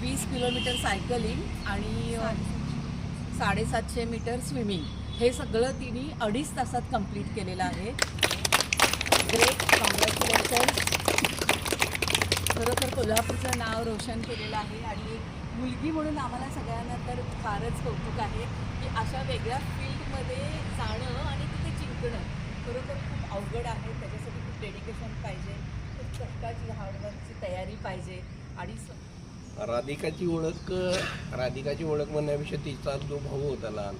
वीस kilometre cycling आणि साडेसातशे. Metre swimming. हे सगळं तिने अडीच तासात कंप्लीट केलेलं आहे. ग्रेट कॉंग्रॅच्युलेशन खरोखर कोल्हापूरचं नाव रोशन केलेलं आहे आणि मुलगी म्हणून आम्हाला सगळ्यांना तर फारच कौतुक आहे की अशा वेगळ्या फील्डमध्ये जाणं आणि तिथे जिंकणं खरोखर खूप अवघड आहे. त्याच्यासाठी खूप डेडिकेशन पाहिजे. खूप कष्टाची हार्डवर्कची तयारी पाहिजे. आणि स- राधिकाची ओळख राधिकाची ओळख म्हणण्यापेक्षा तिचा जो भाऊ होता लहान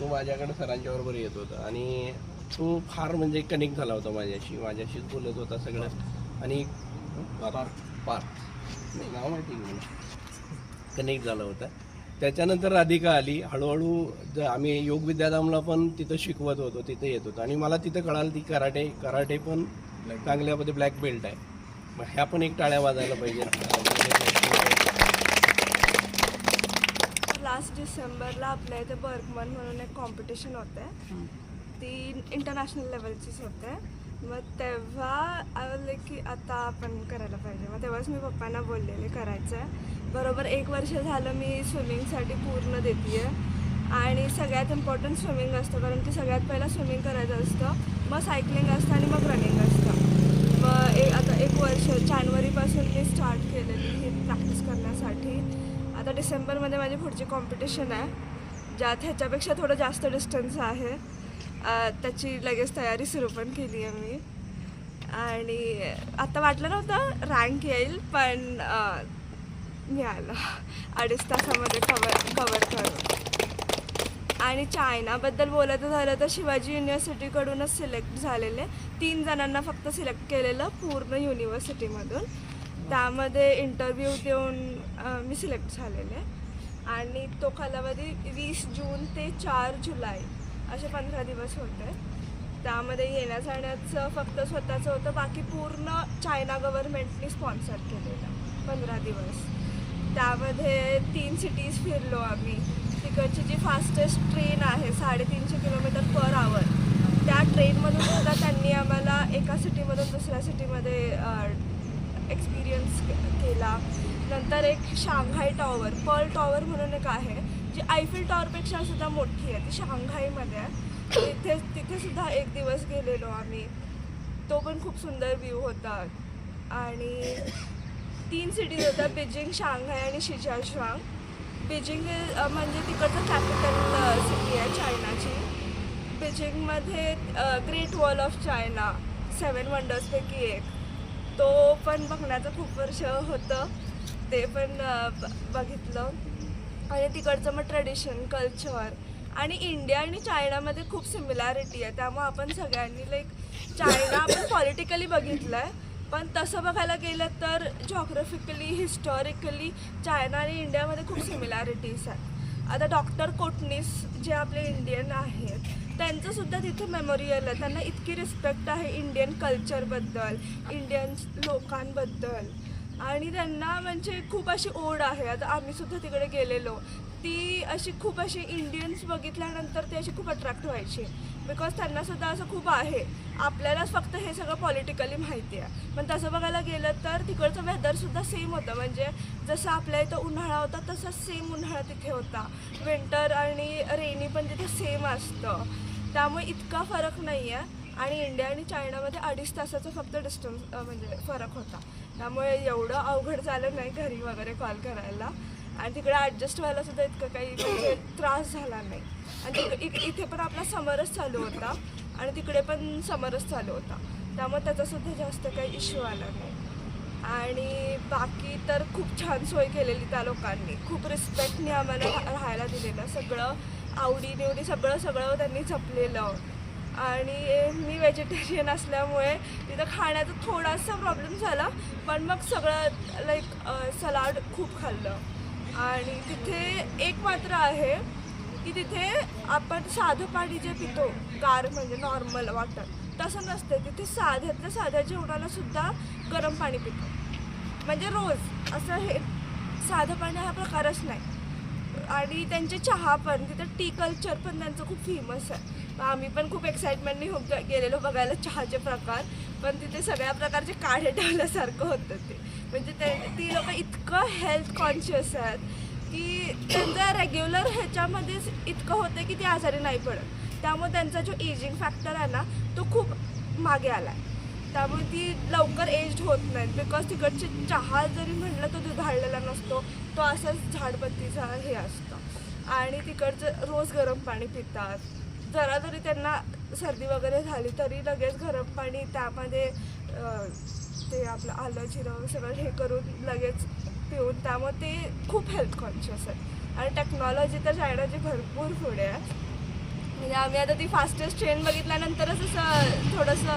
तो माझ्याकडे सरांच्या बरोबर येत होता. आणि तो फार म्हणजे कनेक्ट झाला होता माझ्याशी माझ्याशीच बोलत होता सगळं. आणि पार्थ नाही नाव माहिती मला? कनेक्ट झाला होता. त्याच्यानंतर राधिका आली. हळूहळू ज- आम्ही योग विद्याधामला पण तिथं शिकवत होतो तिथं येत होतो. आणि मला तिथं कळालं ती कराटे कराटे पण चांगल्यामध्ये ब्लॅक बेल्ट आहे. मग ह्या पण एक टाळ्या वाजायला पाहिजे. लास्ट डिसेंबरला आपल्या इथे बर्गमन म्हणून एक कॉम्पिटिशन होते ती इंटरनॅशनल लेवलचीच होते मग तेव्हा आले की आता आपण करायला पाहिजे. मग तेव्हाच मी पप्पांना बोललेले करायचं आहे बरोबर एक वर्ष झालं मी स्विमिंगसाठी पूर्ण देते आणि सगळ्यात इम्पॉर्टंट स्विमिंग असतं कारण की सगळ्यात पहिला स्विमिंग करायचं असतं. मग सायकलिंग असतं आणि मग रनिंग असतं. मग एक आता एक वर्ष जानेवारीपासून मी स्टार्ट केलेली ही प्रॅक्टिस करण्यासाठी. आता डिसेंबरमध्ये माझी पुढची कॉम्पिटिशन आहे ज्यात ह्याच्यापेक्षा थोडं जास्त डिस्टन्स आहे. त्याची लगेच तयारी सुरू पण केली आहे मी. आणि आता वाटलं नव्हतं रँक येईल पण मिळालं. अडीच तासामध्ये कवर कवर करून. आणि चायनाबद्दल बोलायचं झालं तर शिवाजी युनिव्हर्सिटीकडूनच सिलेक्ट झालेले. तीन जणांना फक्त सिलेक्ट केलेलं पूर्ण युनिव्हर्सिटीमधून त्यामध्ये इंटरव्ह्यू देऊन मी सिलेक्ट झालेले. आणि तो कालावधी वीस जून ते चार जुलै असे पंधरा दिवस होते. त्यामध्ये येण्या जाण्याचं फक्त स्वतःचं होतं बाकी पूर्ण चायना गव्हर्नमेंटनी स्पॉन्सर केलेलं. पंधरा दिवस. त्यामध्ये तीन सिटीज फिरलो आम्ही. तिकडची जी फास्टेस्ट ट्रेन आहे साडेतीनशे किलोमीटर पर आवर त्या ट्रेनमधून सुद्धा त्यांनी आम्हाला एका सिटीमधून दुसऱ्या सिटीमध्ये एक्सपिरियन्स केला. नंतर एक शांघाय टॉवर पर्ल टॉवर म्हणून एक आहे जी आयफिल टॉवरपेक्षा सुद्धा मोठी आहे. ती शांघाईमध्ये आहे. तिथे तिथेसुद्धा एक दिवस गेलेलो आम्ही. तो पण खूप सुंदर व्ह्यू होता. आणि तीन सिटीज होत्या बीजिंग शांघाय आणि शिजाश्वांग बीजिंग म्हणजे तिकडचं कॅपिटल सिटी आहे चायनाची बीजिंगमध्ये great wall of China seven वंडर्सपैकी एक. तो पण बघण्याचं खूप वर्ष होतं. ते पण ब- बघितलं. आणि तिकडचं मग ट्रेडिशन कल्चर आणि इंडिया आणि चायनामध्ये खूप सिमिलॅरिटी आहे. त्यामुळे आपण सगळ्यांनी लाईक चायना आपण पॉलिटिकली बघितलं आहे पण तसं बघायला गेलं तर जॉग्रफिकली हिस्टॉरिकली चायना आणि इंडियामध्ये खूप सिमिलॅरिटीज आहेत. आता डॉक्टर कोटनीस जे आपले इंडियन आहेत त्यांचं सुद्धा तिथे मेमोरियल आहे त्यांना इतकी रिस्पेक्ट आहे इंडियन कल्चरबद्दल इंडियन लोकांबद्दल. आणि त्यांना म्हणजे खूप अशी ओढ आहे. आता आम्ही सुद्धा तिकडे गेलेलो. ती अशी खूप अशी इंडियन्स बघितल्यानंतर ती अशी खूप अट्रॅक्ट व्हायची. बिकॉज त्यांना सुद्धा असं खूप आहे. आपल्यालाच फक्त हे सगळं पॉलिटिकली माहिती आहे. पण तसं बघायला गेलं तर तिकडचं वेदरसुद्धा सेम होतं. म्हणजे जसं आपल्या इथं उन्हाळा होता तसा सेम उन्हाळा तिथे होता. विंटर आणि रेनी पण तिथे सेम असतं. त्यामुळे इतका फरक नाही आहे आणि इंडिया आणि चायनामध्ये अडीच तासाचा फक्त डिस्टन्स म्हणजे फरक होता. त्यामुळे एवढं अवघड झालं नाही घरी वगैरे कॉल करायला. आणि तिकडे ॲडजस्ट व्हायला सुद्धा इतकं काही म्हणजे त्रास झाला नाही. आणि तिक- इथे पण आपला समरच चालू होता. आणि तिकडे पण समरच चालू होता. त्यामुळे त्याचासुद्धा जास्त काही इश्यू आला नाही. आणि बाकी तर खूप छान सोय केलेली त्या लोकांनी. खूप रिस्पेक्टने आम्हाला राहायला दिलेलं सगळं. आवडी निवडी सगळं सगळं त्यांनी जपलेलं. आणि मी व्हेजिटेरियन असल्यामुळे तिथं खाण्याचा थोडासा प्रॉब्लेम झाला पण मग सगळं लाईक सलाड खूप खाल्लं. आणि तिथे एक मात्र आहे की तिथे आपण साधं पाणी जे पितो गार म्हणजे नॉर्मल वाटत तसं नसतं तिथे साध्यातल्या साध्या जेवणाला सुद्धा गरम पाणी पितो. म्हणजे रोज असं हे साधं पाणी हा प्रकारच नाही. आणि त्यांचे चहा पण तिथं टी कल्चर पण त्यांचं खूप फेमस आहे. आम्ही पण खूप एक्साइटमेंटने हो, गेलेलो बघायला चहाचे प्रकार. पण तिथे सगळ्या प्रकारचे काढे ठेवल्यासारखं होतं ते. म्हणजे ते ती लोक इतकं हेल्थ कॉन्शियस आहेत की त्यांचं रेग्युलर ह्याच्यामध्येच इतकं होतं की ते आजारी नाही पडत. त्यामुळे त्यांचा जो एजिंग फॅक्टर आहे ना तो खूप मागे आला आहे त्यामुळे ती लवकर एज्ड होत नाहीत. बिकॉज तिकडचे चहा जरी म्हटलं तो दुधाळलेला नसतो. तो असाच झाडपत्तीचा हे असतं. आणि तिकडचं रोज गरम पाणी पितात. जरा जरी त्यांना सर्दी वगैरे झाली तरी लगेच गरम पाणी त्यामध्ये ते आपलं आलं जिरं सगळं हे करून लगेच पिऊन त्यामुळे ते खूप हेल्थ कॉन्शियस आहे आणि टेक्नॉलॉजी तर चायनाची भरपूर पुढे आहे. म्हणजे आम्ही आता ती फास्टेस्ट ट्रेन बघितल्यानंतरच असं थोडंसं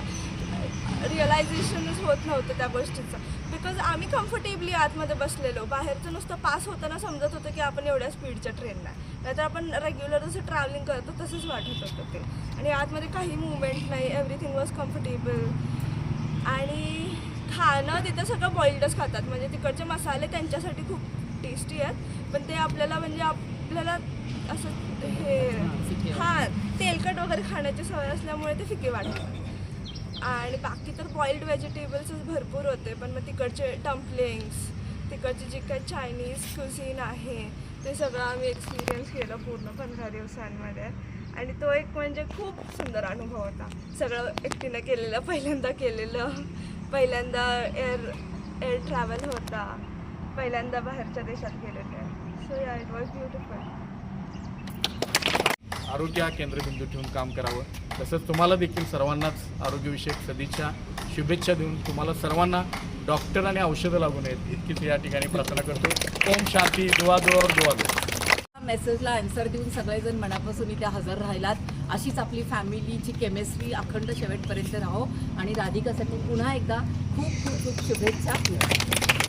रिअलायझेशनच होत नव्हतं त्या गोष्टीचं. बिकॉज आम्ही कम्फर्टेबली आतमध्ये बसलेलो. बाहेरचं नुसतं पास होताना समजत होतं की आपण एवढ्या स्पीडच्या ट्रेनला नाहीतर आपण रेग्युलर जसं ट्रॅव्हलिंग करतो तसंच वाटत होतं ते. आणि आतमध्ये काही मुवमेंट नाही. एव्हरीथिंग वॉज कम्फर्टेबल आणि खाणं तिथं सगळं बॉइल्डच खातात. म्हणजे तिकडचे मसाले त्यांच्यासाठी खूप टेस्टी आहेत. पण ते आपल्याला म्हणजे आपल्याला असं हे हां तेलकट वगैरे खाण्याची सवय असल्यामुळे ते फिके वाटतात आणि बाकी तर बॉइल्ड व्हेजिटेबल्सच भरपूर होते पण मग तिकडचे डम्पलिंग्स तिकडचे जे काही चायनीज क्युझिन आहे ते सगळं आम्ही एक्सपिरियन्स केलं पूर्ण पंधरा दिवसांमध्ये. आणि तो एक म्हणजे खूप सुंदर अनुभव होता. सगळं एकटीनं केलेलं पहिल्यांदा केलेलं. पहिल्यांदा एअर एअर ट्रॅव्हल होता. पहिल्यांदा बाहेरच्या देशात गेलेलं. सो या इट वॉज ब्युटिफुल आरोग्य हा केंद्रबिंदू ठेवून काम करावं. तसंच तुम्हाला देखील सर्वांनाच आरोग्यविषयक सदिच्छा शुभेच्छा देऊन तुम्हाला सर्वांना डॉक्टर आणि औषधं लागू नयेत इतकीच या ठिकाणी प्रार्थना करतो. ओम शांती दुवा दुवावर दुवा मेसेजला आन्सर देऊन सगळेजण मनापासून इथे हजर राहिलात. अशीच आपली फॅमिलीची केमिस्ट्री अखंड शेवटपर्यंत राहो. आणि राधिकासाठी पुन्हा एकदा खूप खूप खूप शुभेच्छा.